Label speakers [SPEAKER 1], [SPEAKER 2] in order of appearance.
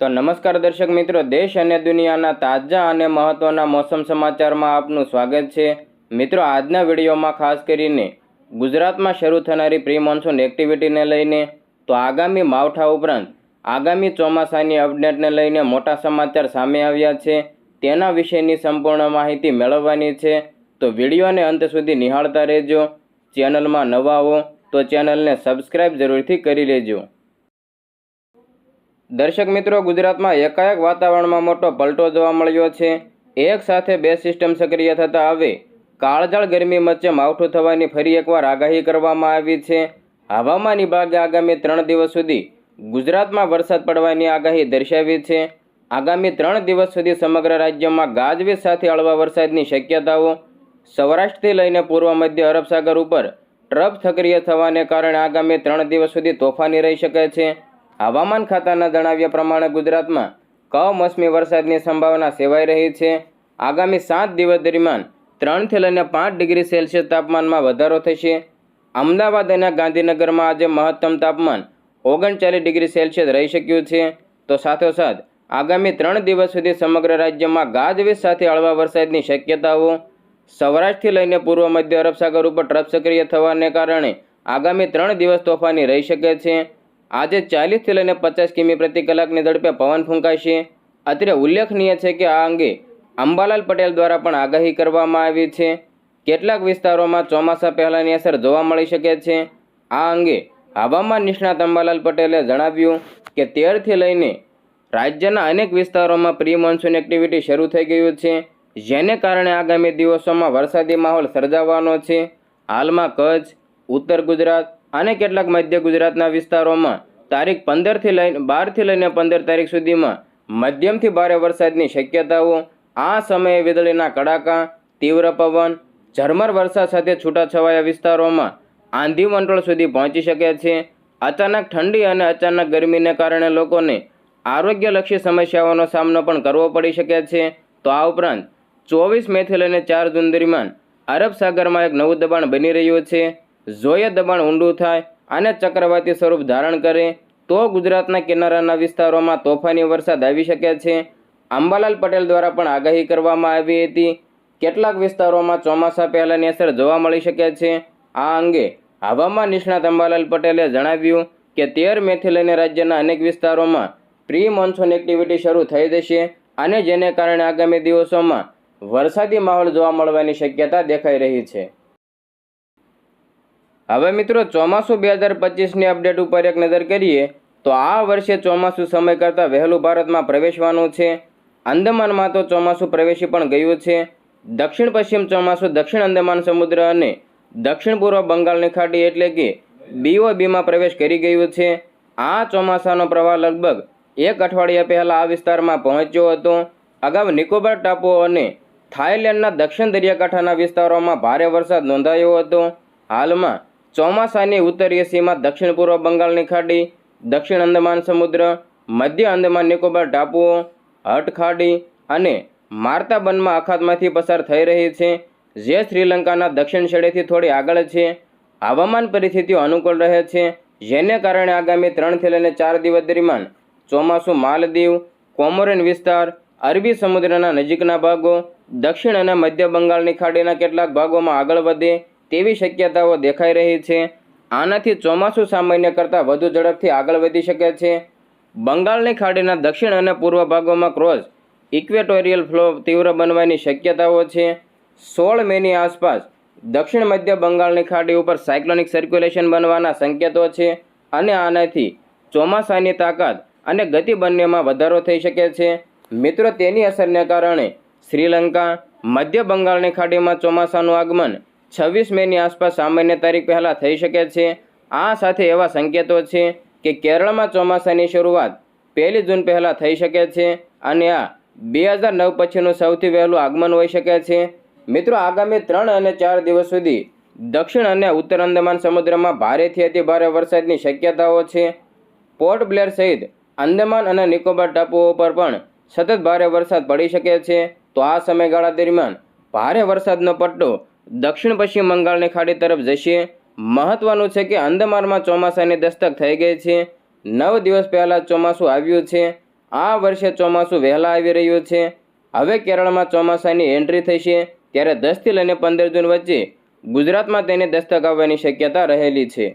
[SPEAKER 1] તો નમસ્કાર દર્શક મિત્રો, દેશ અને દુનિયાના તાજા અને મહત્ત્વના મોસમ સમાચારમાં આપનું સ્વાગત છે. મિત્રો, આજના વિડીયોમાં ખાસ કરીને ગુજરાતમાં શરૂ થનારી પ્રી મોન્સૂન એક્ટિવિટીને લઈને, તો આગામી માવઠા ઉપરાંત આગામી ચોમાસાની અપડેટને લઈને મોટા સમાચાર સામે આવ્યા છે. તેના વિશેની સંપૂર્ણ માહિતી મેળવવાની છે. તો વિડીયોને અંત સુધી નિહાળતા રહેજો. ચેનલમાં નવા હો તો ચેનલને સબસ્ક્રાઈબ જરૂરથી કરી લેજો. દર્શક મિત્રો, ગુજરાતમાં એકાએક વાતાવરણમાં મોટો પલટો જોવા મળ્યો છે. એક સાથે બે સિસ્ટમ સક્રિય થતા હવે કાળજાળ ગરમી વચ્ચે માવઠું થવાની ફરી એકવાર આગાહી કરવામાં આવી છે. હવામાન વિભાગે આગામી ત્રણ દિવસ સુધી ગુજરાતમાં વરસાદ પડવાની આગાહી દર્શાવી છે. આગામી ત્રણ દિવસ સુધી સમગ્ર રાજ્યમાં ગાજવીજ સાથે હળવા વરસાદની શક્યતાઓ સૌરાષ્ટ્રથી લઈને પૂર્વ મધ્ય અરબ સાગર ઉપર ટ્રફ સક્રિય થવાને કારણે આગામી ત્રણ દિવસ સુધી તોફાની રહી શકે છે. હવામાન ખાતાના જણાવ્યા પ્રમાણે ગુજરાતમાં કમોસમી વરસાદની સંભાવના સેવાઈ રહી છે. આગામી સાત દિવસ દરમિયાન ત્રણથી લઈને પાંચ ડિગ્રી સેલ્સિયસ તાપમાનમાં વધારો થશે. અમદાવાદ અને ગાંધીનગરમાં આજે મહત્તમ તાપમાન ઓગણચાલીસ ડિગ્રી સેલ્સિયસ રહી શક્યું છે. તો સાથોસાથ, આગામી ત્રણ દિવસ સુધી સમગ્ર રાજ્યમાં ગાજવીજ સાથે હળવા વરસાદની શક્યતાઓ. સૌરાષ્ટ્રથી લઈને પૂર્વ મધ્ય અરબ સાગર ઉપર ટ્રફ સક્રિય થવાને કારણે આગામી ત્રણ દિવસ તોફાની રહી શકે છે. આજે ચાલીસથી લઈને પચાસ કિમી પ્રતિ કલાકની ઝડપે પવન ફૂંકાશે. અત્રે ઉલ્લેખનીય છે કે આ અંગે અંબાલાલ પટેલ દ્વારા પણ આગાહી કરવામાં આવી છે. કેટલાક વિસ્તારોમાં ચોમાસા પહેલાંની અસર જોવા મળી શકે છે. આ અંગે હવામાન નિષ્ણાત અંબાલાલ પટેલે જણાવ્યું કે તેરથી લઈને રાજ્યના અનેક વિસ્તારોમાં પ્રી મોન્સૂન એક્ટિવિટી શરૂ થઈ ગયું છે, જેને કારણે આગામી દિવસોમાં વરસાદી માહોલ સર્જાવાનો છે. હાલમાં કચ્છ, ઉત્તર ગુજરાત અને કેટલાક મધ્ય ગુજરાતના વિસ્તારોમાં તારીખ પંદરથી લઈને, બારથી લઈને પંદર તારીખ સુધીમાં મધ્યમથી ભારે વરસાદની શક્યતાઓ, આ સમયે વીજળીના કડાકા, તીવ્ર પવન, ઝરમર વરસાદ સાથે છૂટાછવાયા વિસ્તારોમાં આંધી મંડળ સુધી પહોંચી શકે છે. અચાનક ઠંડી અને અચાનક ગરમીને કારણે લોકોને આરોગ્યલક્ષી સમસ્યાઓનો સામનો પણ કરવો પડી શકે છે. તો આ ઉપરાંત ચોવીસ મેથી લઈને ચાર જૂન દરમિયાન અરબ સાગરમાં એક નવું દબાણ બની રહ્યું છે. જો દબાણ ઊંડું થાય અને ચક્રવાતી સ્વરૂપ ધારણ કરે, તો ગુજરાતના કિનારાના વિસ્તારોમાં તોફાની વરસાદ આવી શકે છે. અંબાલાલ પટેલ દ્વારા પણ આગાહી કરવામાં આવી હતી. કેટલાક વિસ્તારોમાં ચોમાસા પહેલાંની અસર જોવા મળી શકે છે. આ અંગે હવામાન નિષ્ણાત અંબાલાલ પટેલે જણાવ્યું કે તેર મેથી લઈને રાજ્યના અનેક વિસ્તારોમાં પ્રી મોન્સૂન એક્ટિવિટી શરૂ થઈ જશે અને જેને કારણે આગામી દિવસોમાં વરસાદી માહોલ જોવા મળવાની શક્યતા દેખાઈ રહી છે. હવે મિત્રો ચોમાસું બે હજાર પચીસની અપડેટ ઉપર એક નજર કરીએ, તો આ વર્ષે ચોમાસું સમય કરતાં વહેલું ભારતમાં પ્રવેશવાનું છે. અંદમાનમાં તો ચોમાસું પ્રવેશી પણ ગયું છે. દક્ષિણ પશ્ચિમ ચોમાસું દક્ષિણ અંદમાન સમુદ્ર અને દક્ષિણ પૂર્વ બંગાળની ખાડી એટલે કે બીઓબીમાં પ્રવેશ કરી ગયું છે. આ ચોમાસાનો પ્રવાહ લગભગ એક અઠવાડિયા પહેલાં આ વિસ્તારમાં પહોંચ્યો હતો. અગાઉ નિકોબાર ટાપુઓ અને થાઇલેન્ડના દક્ષિણ દરિયાકાંઠાના વિસ્તારોમાં ભારે વરસાદ નોંધાયો હતો. હાલમાં ચોમાસાની ઉત્તરીય સીમા દક્ષિણ પૂર્વ બંગાળની ખાડી, દક્ષિણ અંદમાન સમુદ્ર, મધ્ય અંદમાન નિકોબાર ટાપુઓ, હટ ખાડી અને માર્તાબનમાં અખાતમાંથી પસાર થઈ રહી છે, જે શ્રીલંકાના દક્ષિણ છેડેથી થોડી આગળ છે. હવામાન પરિસ્થિતિઓ અનુકૂળ રહે છે, જેને કારણે આગામી ત્રણથી લઈને ચાર દિવસ દરમિયાન ચોમાસું માલદીવ, કોમોરેન વિસ્તાર, અરબી સમુદ્રના નજીકના ભાગો, દક્ષિણ અને મધ્ય બંગાળની ખાડીના કેટલાક ભાગોમાં આગળ વધે તેવી શક્યતાઓ દેખાઈ રહી છે. આનાથી ચોમાસું સામાન્ય કરતાં વધુ ઝડપથી આગળ વધી શકે છે. બંગાળની ખાડીના દક્ષિણ અને પૂર્વ ભાગોમાં ક્રોસ ઇક્વેટોરિયલ ફ્લો તીવ્ર બનવાની શક્યતાઓ છે. સોળ મેની આસપાસ દક્ષિણ મધ્ય બંગાળની ખાડી ઉપર સાયક્લોનિક સર્ક્યુલેશન બનવાના સંકેતો છે અને આનાથી ચોમાસાની તાકાત અને ગતિ બંનેમાં વધારો થઈ શકે છે. મિત્રો, તેની અસરને કારણે શ્રીલંકા, મધ્ય બંગાળની ખાડીમાં ચોમાસાનું આગમન છવ્વીસ મેની આસપાસ સામાન્ય તારીખ પહેલાં થઈ શકે છે. આ સાથે એવા સંકેતો છે કે કેરળમાં ચોમાસાની શરૂઆત પહેલી જૂન પહેલાં થઈ શકે છે અને આ બે હજાર નવ પછીનું સૌથી વહેલું આગમન હોઈ શકે છે. મિત્રો, આગામી ત્રણ અને ચાર દિવસ સુધી દક્ષિણ અને ઉત્તર અંદમાન સમુદ્રમાં ભારેથી અતિ ભારે વરસાદની શક્યતાઓ છે. પોર્ટ બ્લેર સહિત અંદમાન અને નિકોબાર ટાપુઓ પર પણ સતત ભારે વરસાદ પડી શકે છે. તો આ સમયગાળા દરમિયાન ભારે વરસાદનો પટ્ટો દક્ષિણ પશ્ચિમ બંગાળની ખાડી તરફ જશે. મહત્વનું છે કે અંદમાનમાં ચોમાસાની દસ્તક થઈ ગઈ છે. નવ દિવસ પહેલાં ચોમાસું આવ્યું છે. આ વર્ષે ચોમાસું વહેલા આવી રહ્યું છે. હવે કેરળમાં ચોમાસાની એન્ટ્રી થશે, ત્યારે દસથી લઈને પંદર જૂન વચ્ચે ગુજરાતમાં તેની દસ્તક આવવાની શક્યતા રહેલી છે.